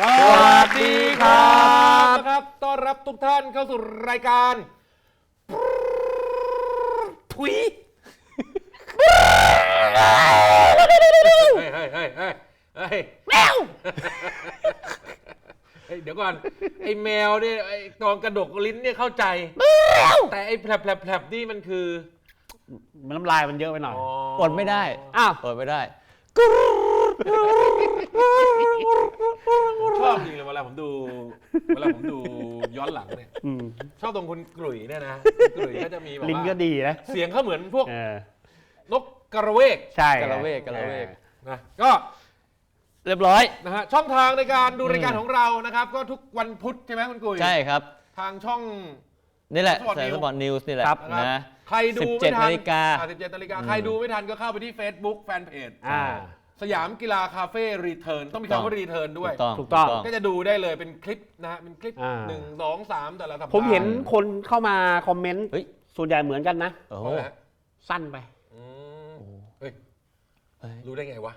สวัสดีครับนะครับ ต้อนรับทุกท่านเข้าสู่รายการถุยเฮ้ยเฮ้ยเฮ้ยเฮ้ยเฮ้ยแมวเดี๋ยวก่อน ไอ้แมวเนี่ยไอ้ตอนกระดกลิ้นเนี่ยเข้าใจ แต่ไอ้แผลบแผลบแผลบนี่มันคือมันน้ำลายมันเยอะไปหน่อยอดไม่ได้อ้าวอดไม่ได้ ผมชอบจริงเลยเวลาผมดู เวลาผมดูย้อนหลังเนี่ย อืมชอบตรงคุณกลุ่ยเนี่ยนะคุณกลุ่ยก็จะมีแบบลิ้นว่าก็ดีนะเสียงเขาเหมือนพวกเออนกกระเวกใช่กระเวกกระเวก นะก็ เรียบร้อย นะฮะช่องทางในการดูรายการของเรานะครับ ก็ทุกวันพุธใช่ไหมคุณกุยใช่ครับ ทางช่อง นี่แหละ Sport แสง News สปอร์ตนิวส์นี่แหละครับ นะครับนะใครดูไม่ทัน17นาฬิกา อ่17นาฬิกาใครดูไม่ทันก็เข้าไปที่ Facebook แฟนเพจอ่า สยามกีฬาคาเฟ่รีเทิร์นต้องมีคำว่ารีเทิร์นด้วยถูกต้องถูกต้อง ก็จะดูได้เลยเป็นคลิปนะฮะเป็นคลิปอ่า หนึ่งสองสามแต่ละสัปดาห์ผมเห็นคนเข้ามาคอมเมนต์เฮ้ย ส่วนใหญ่เหมือนกันนะ โอ้โห ว่าไงฮะสั้นไป อืมเฮ้ยเฮ้ย รู้ได้ไงวะ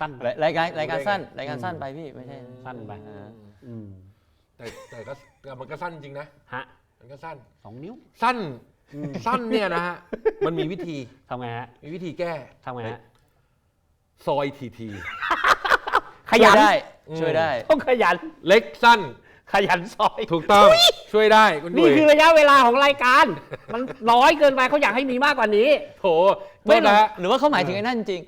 สั้นไป รายการรายการสั้นรู้ได้ไงรายการสั้นไปพี่ไม่ใช่สั้นไป อ่าอืมแต่แต่ก็มันก็สั้นจริงนะ ฮะมันก็สั้น สองนิ้ว สั้น สั้นเนี่ยนะฮะ มันมีวิธี ทำไงฮะมีวิธีแก้ ทำไงฮะ ซอยทีทีขช่ยัวยนได้อืม ช่วยได้ ต้องขยัน เล็กสั้น ขยันซอย ถูกต้อง ช่วยได้คุณนี่ดุยคือระยะเวลาของรายการ มันน้อยเกินไปเขาอยากให้มีมากกว่านี้ โถโทไม่ษหรอกนะฮะหรือว่าเขาหมายถึงไอ้นั่นจริง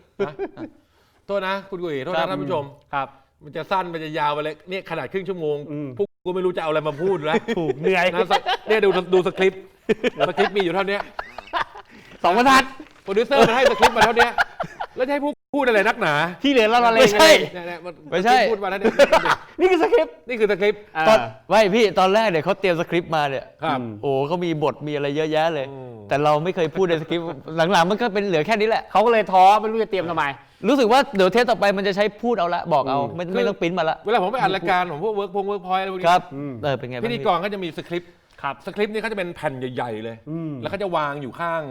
โทษนะ คุณกุยโทษครันะบ ท่านผู้ชม ครับ มันจะสั้นมันจะยาวไปเลยเนี่ยขนาดครึ่งชั่วโมง อืม พวกกูไม่รู้จะเอาอะไรมาพูดแล้วถูกเหนื่อยนะสักเนี่ยดูดูสคริปต์สคริปต์มีอยู่เท่านี้สองบรรทัด โปรดิวเซอร์มันให้สคริปต์มาเท่านี้แล้วจะให้พูด พูดอะไรนักหนาที่เหลือเราละเลงไม่ใช่ เนี่ยเนี่ยนไม่ใช่ พูดมาแล้วเนี่ยนี่คือสคริปต์นี่คือสคริปต์อ่าตอนไม่พี่ตอนแรกเนี่ยเขาเตรียมสคริปต์มาเนี่ยครับอืมโอ้เขามีบทมีอะไรเยอะแยะเลย อืม แต่เราไม่เคยพูดในสคริปต์หลังๆ มันก็เป็นเหลือแค่นี้แหละ เขาก็เลยท้อไม่รู้จะเตรียมทำไม รู้สึกว่าเดี๋ยวเทปต่อไปมันจะใช้พูดเอาละบอกเอาอืมไม่ไม่ต้องปริ้นมาละเวลาผมไปอัดรายการของพวกเวิร์กพงเวิร์กพอยอะไรพวกนี้ครับอืมเออเป็นไงบ้างพิธีพี่กรก็จะมีสคริปต์ครับ สคริปต์นี่เขาจะเป็นแผ่นใหญ่ ๆ เลยอืมแล้วเขาจะวางอยู่ข้าง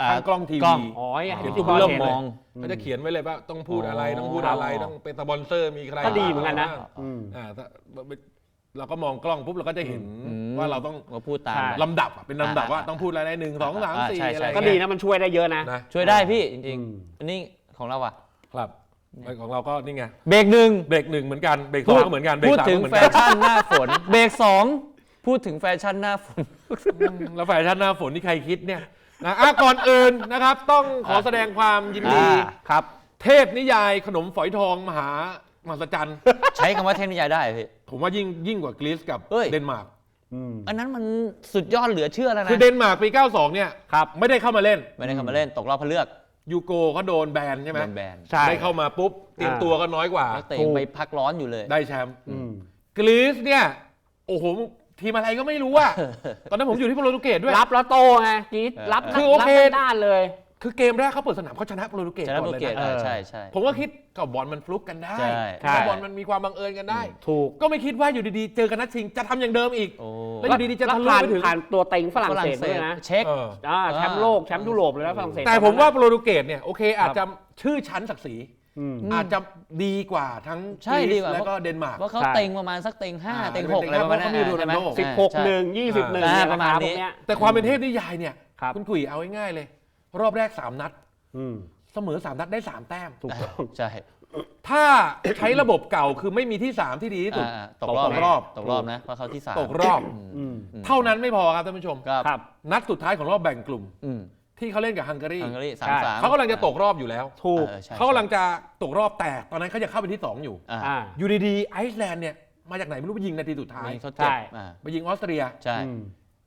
อ่าข้างกล้องทีกล้วีอง อ๋ออยากเขีเห็ยนนทุทุกกคนเริ่มเห็นมเลอยงเขาจะเขียนไว้เลยว่าต้องพูดอะไรอ๋อต้องพูดอะไรอ๋อต้องเป็นสปอนเซอร์มีใครก็ดีเหมือนกันนะบ้างอืม อ่าถ้าเราก็มองกล้องปุ๊บเราก็จะเห็นอืมว่าเราต้องมาพูดตามใช่ไปลำดับอะเป็นลำดับอ่าว่าต้องพูดอะไรหนึ่งสองสามอ่าสี่ใช่อะไรใช่ก็ดีนะมันช่วยได้เยอะนะ นะช่วยได้พี่จริงอืมๆอันนี้ของเราอะครับของเราก็นี่ไง เบรกหนึ่ง เบรกหนึ่งเหมือนกันเบรกสองก็เหมือนกันเบรกพูดสามถึก็งเหมือนแฟกันชั่นหน้าฝน เบรกสองพูดถึงแฟชั่นหน้าฝน แล้วแฟชั่นหน้าฝนที่ใครคิดเนี่ย นะอะก่อนอื่นนะครับต้องขอแสดงความยินดี อ่าครับ เทพนิยายขนมฝอยทองมหามหัศจรรย์ใช้คำว่าเทพนิยายได้พี่ ผมว่ายิ่งยิ่งกว่ากรีซกับเฮ้ย เดนมาร์กอืมอันนั้นมันสุดยอดเหลือเชื่อแล้วนะคือเดนมาร์กปี 92 เนี่ยครับไม่ได้เข้ามาเล่นไม่ได้เข้ามาเล่นตกรอบเพนเลือกยูโกเขาโดนแบนใช่ไหมโดนแบนใช่ ได้เข้ามาปุ๊บเตรียมตัวก็น้อยกว่า นักเตะถูกไปพักร้อนอยู่เลย ได้แชมป์อืม กรีซเนี่ย โอ้โห ทีมอะไรก็ไม่รู้อะ ตอนนั้นผมอยู่ที่โปรตุเกสด้วย รับแล้วโตไงกรีดเออรับคือโอเครับด้านเลย คือเกมแรกเขาเปิดสนามเขาชนะโปรตุเกสชนะก่โปอรนเลยเกสนะอ่าใช่ใช่ ผมก็คิดกับบอลมันฟลุกกันได้ใช่ ใช่ กับบอลมันมีความบังเอิญกันได้ ถูกก็ไม่คิดว่าอยู่ดีๆ เจอกันนัดชิงจะทำอย่างเดิมอีก โอ้แล้วอยู่ดีๆจะแล้วทะลุผ่านไปถึง ผ่านตัวเต็งฝรั่งฝรั่เศงสเศด้วยสนะเช็ค เออ อ่าแชมป์โลกแชมป์ยุโรปเลยนะฝรั่งเศสแต่ผมว่าโปรตุเกสเนี่ยโอเคอาจจะชื่อชั้นศักดิ์ศรี อืม อาจจะดีกว่าทั้งใช่กรีดีซกว่า แล้วก็เดนมาร์ก ว่าเขาใช่ เต็งประมาณสักเต็งห้าอ่าเต็งเป็นหกเต็งอะไรประมาณนั้นเพราะเขามีโรนัลโดใช่ไหมสิบหกใช่ หนึ่งยี่สิบหนึ่งอ่าเนี่ยประมาณคบนี้พวกเยแต่ความเป็นเทพนิยายเนี่ย ครับ คุณกุ๋ยเอาง่ายๆเลย รอบแรก 3 นัด อืมเสมอ 3 นัดได้ 3 แต้ม ถูกต้อง ใช่ถ้าใช้ระบบเก่าคือไม่มีที่ 3 ที่ดีที่สุด อ่าตกรอบตกรอบตกรอบนะเพราะเขาที่สามตกรอบอืมเท่านั้นไม่พอครับท่านผู้ชม ครับ ครับ นัดสุดท้ายของรอบแบ่งกลุ่ม อืม ที่เขาเล่นกับฮังการีฮังการีสาใช่มสามเขากำลังจะตกรอบอยู่แล้ว ถูกออใช่เขากำลังจะตกรอบแต่ตอนนั้นเขาจะเข้าไปที่ 2 อยู่อ่าอ่าอยู่ดีๆไอซ์แลนด์เนี่ยมาจากไหนไม่รู้ไปยิงนาทีสุดท้ายมีเขาใช่เจ็บอ่าไปยิงออสเตรียใช่อืม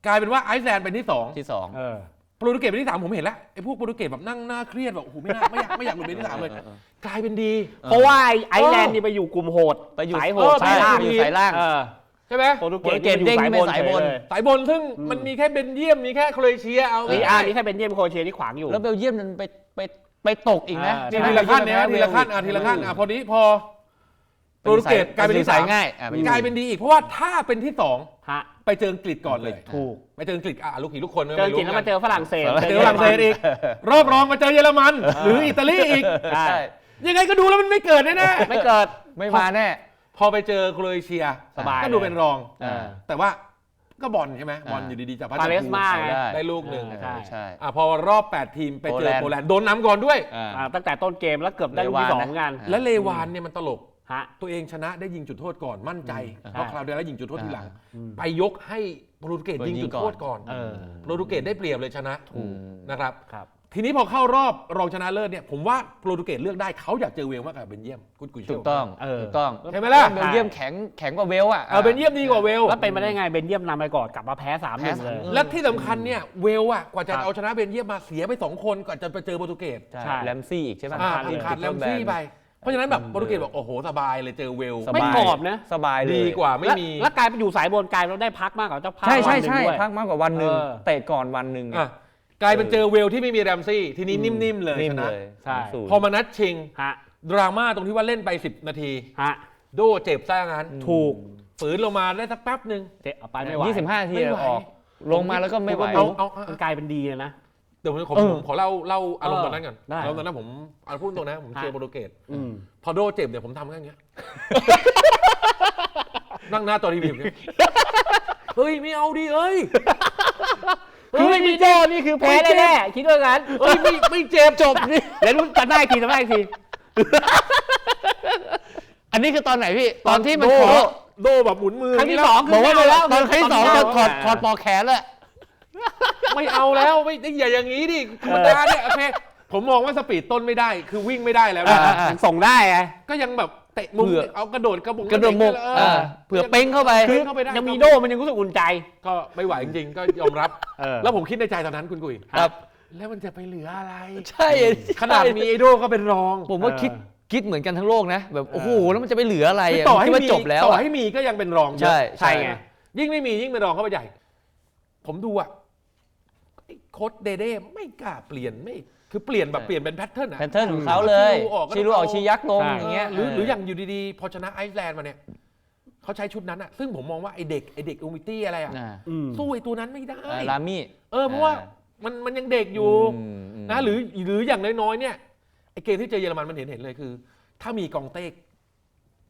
กลายเป็นว่าไอซ์แลนด์เป็นที่ 2 ที่สองเออโปรตุเกสเป็นที่สามผมเห็นแล้วไอ้พวกโปรตุเกสแบบนั่งหน้าเครียดแบบโอ้โหไม่น่าไม่อยากไม่อยากหลุดเป็นที่สามเลยออออกลายเป็นดี เพราะว่าไอ้ไอร์แลนด์นี่ไปอยู่กลุ่มโหดไปอยู่สายโหเอดอสายล่างไปอยู่สายล่างเออ ใช่ไหมโปรตุเกโปรสตุเกสเด้งขึ้นไปสายบนเฉเลยสายบนซึ่งมันมีแค่เบนเยียมมีแค่โครเอเชียเอามีง่าอายมีแค่เป็นเยี่ยมโครเอเชียที่ขวางอยู่ แล้วเบลเยียมมันไปไปไปตกอีกนะอ่าเนี่ยทีละขั้นเนี่ยทีละขั้นอะทีละขั้นอะพอนี้พอโปรตุเกสกลายเป็นที่สาสายมง่ายอะไปอยู่กลายเป็นดีอีกเพราะว่าถ้าเป็นที่สองฮะไปเจออังกฤษก่อนเลยถูกไปเจออังกฤษอะลูกหีลูกคนเจออังกฤษแล้วมาเจอฝรั่งเศสเจอฝรั่งเศสอีกรอบรองมาเจอเยอรมัน หรืออิตาลีอีกใช่ใช่ยังไงก็ดูแล้วมันไม่เกิดแน่ไม่เกิดไม่มาแน่ พอไปเจอโครเอเชียสบายก็ดูเป็นรองเออแต่ว่าก็บอลใช่ไหมอ่าบอลอยู่ดีๆจากพัชปาเลสมาภูไง ได้ได้ลูกหนึ่งเออใช่ ใช่ อะพอรอบ 8 ทีมไปเจอโปโปแลแลนนด์ด์โดนน้ำก่อนด้วย อ่า อ่าตั้งแต่ต้นเกมแล้วเกือบได้ลูกที่สองเหมือนกันอ่าและเลวานเนี่ยมันตลก ฮะ ตัวเองชนะได้ยิงจุดโทษก่อนมั่นใจอืม เพราะคราวเดียวแล้วยิงจุดโทษทีหลัง อืม ไปยกให้โปรตุเกสยิงจุดโทษก่อนเออ โปรตุเกสได้เปรียบเลยชนะอืมนะครับ ครับ ทีนี้พอเข้ารอบรองชนะเลิศเนี่ยผมว่าโปรตุเกสเลือกได้เขาอยากเจอเวลมากกว่าเบนเยียมคุณกุยเชลถูกต้องเออ ถูกต้องใช่ไหมล่ะ เบลเยียมแข็งแข็งกว่าเวลอะ เออเบนเยียมดีกว่าเวลแล้วเป็นมาได้ไงเบนเยียมนำไปก่อนกลับมาแพ้สามหนึ่งแพ้เลย3-1และที่สำคัญเนี่ยเวลอะกว่าจะครับ เอาชนะเบนเยียมมาเสียไปสองคนก่อนจะไปเจอโปรตุเกสใช่ใช่แรมซี่อีกใช่ไหมอ่าสำคัญเลยขาดแลมซี่ไป เพราะฉะนั้นแบบโปรตุเกสบอกโอ้โหสบายเลยเจอเวล สบายไม่กรอบนะ สบายเลยดีกว่าไม่แล้วมีแล้วกลายไปอยู่สายบนกลายเราได้พักมากกว่าเจ้าภาพใช่ใช่วันหนึ่งใช่ด้วย พักมากกว่าวันหนึ่งเออ เตะก่อนวันหนึ่งอะ กลายเป็นเจอเวลที่ไม่มีแรมซี่ ทีนี้นิ่มๆเลยนิ่ชมนะเลยใช่ ศูนย์พอมานัดชิง ฮะดราม่าตรงที่ว่าเล่นไป 10 นาที ฮะโดเจ็บซะงั้นถูกฝืนลงมาได้สักแป๊บหนึ่ง เจ๊เอาไปไม่ไหวยี่สิบห้านาทีไม่ไหว ออก ลงมาแล้วก็ไม่ไหว เอาเอาเอา มันกลายเป็นดีเลยนะ เดี๋ยวผมผมเออผมขอเล่าเล่าอารมณ์เออตอนนั้นก่อนได้ อารมณ์ตอนนั้นผมเอาพูดตรงนะ ผมเชียร์ฮะโปรตุเกสอืมพอโดเจ็บเนี่ยผมทำแค่อย่างเงี้ย นั่งหน้าจอทีวีแบบเนี้ยเฮ้ยไม่เอาดิเอ้ย คือไม่มีโจนี่คือแพ้แน่ๆคิดว่างั้นเอ้ยไม่ไม่เจ็บจบนี่แล้วรู้จำได้อีกทีจำได้อีกที อันนี้คือตอนไหนพี่ ตอนที่มันโดขอโดแบบหมุนมือครั้งที่ย่าสองบอกว่าไม่เอาแล้วตอนครั้งที่สองไม่จะเอาถอดแล้วถอดปลอกแขนแล้ว ไม่เอาแล้วไม่อย่าอย่างนี้ดิธรรมดาเนี่ยโอเคผมมองว่าสปีดต้นไม่ได้ คือวิ่งไม่ได้แล้วอ่านะอ่าอ่า ส่งได้ไง ก็ยังแบบ เตะมุมเผื่อ เอากระโดดกระบงกระโดดหมกเอเอออเผื่อเป้งเข้าไปคือเข้าไปได้ยังมีโดมันยังรู้สึกอุ่นใจ ก็ไม่ไหวจริงๆ ก็ยอมรับ เออ แล้วผมคิดในใจตอนนั้นคุณกุยครับแล้วมันจะไปเหลืออะไร ใช่ขนาดมีไอโดก็เป็นรองผมว่าเออคิดคิดเหมือนกันทั้งโลกนะ แบบโอ้โหแล้วมันจะไปเหลืออะไรคืออะต่อให้คิดว่ามีจบแล้วต่ออะ ให้มีก็ยังเป็นรองเยอะใช่ใช่ไง ยิ่งไม่มียิ่งเป็นรองเข้าไปใหญ่ ผมดูอะไอ้โค้ดเดเด้ไม่กล้าเปลี่ยนไม่ คือเปลี่ยนแบบเปลี่ยนเป็นแพทเทิร์นอะแพทเทิร์นของเขาเลยชิลูออกก็ชีรูออกชียักษ์ลงใช่อย่างเงี้ยหรือหรืออย่างอยู่ดีๆ พอชนะไอซ์แลนด์มาเนี่ยเขาใช้ชุดนั้นอะซึ่งผมมองว่าไอเด็กไอเด็กอูมิตี้อะไรอะอ่าอืมสู้ไอตัวนั้นไม่ได้เอ่อลามี่เออเพราะว่ามันมันยังเด็กอยู่มมนะหรือหรืออย่างน้อยๆเนี่ยไอเกมที่เจอเยอรมันมันเห็นเห็นเลยคือ ถ้ามีกองเต้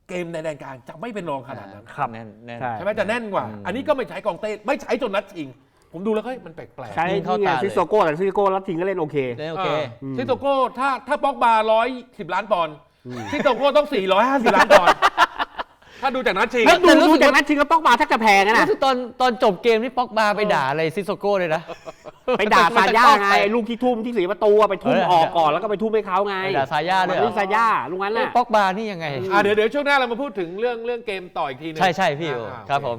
เกมในแดนกลางจะไม่เป็นรองขนาดนั้นครับแน่นแน่นใช่ใช่ไหมจะแน่นกว่าอืมอันนี้ก็ไม่ใช้กองเต้ไม่ใช้จนนัดชิง ผมดูแล้วเฮ้ยมันแปลกๆใช้ยิงเข้านี่ไงตาเลย ซิโซโก้แต่ซิโซโก้แล้วทิ้งก็เล่นโอเค เล่นโอเคอืม ซิโตโก้ถ้าถ้าป็อกบาร้อยสิบล้านปอนด์ซิโตโก้ต้องสี่ร้อยห้าสิบล้านปอนด์ถ้าดูจากนัดชิงเฮ้ยดูแต่รู้ดูสึกจากว่านั้นชิงก็ต้องมาถ้าจะแพงอะนะ รู้สึกตอนตอนจบเกมนี่ป็อกบาไปด่าอะไรซิโซโก้เลยนะ ไปด่าซาย่าไงไปลูกที่ทุ่มที่เสียประตูอะไปทุ่มเออออกก่อนแล้วก็ไปทุ่มให้เขาไงไปด่าซาย่าด้วยเหรอ มันไม่ซาย่าลุงนั้นไอ้น่ะป็อกบานี่ยังไง อะเดี๋ยวเดี๋ยวช่วงหน้าเรามาพูดถึงเรื่องเรื่องเกมต่ออีกทีหนึงใช่ใช่พี่โออ่า ครับโอเผม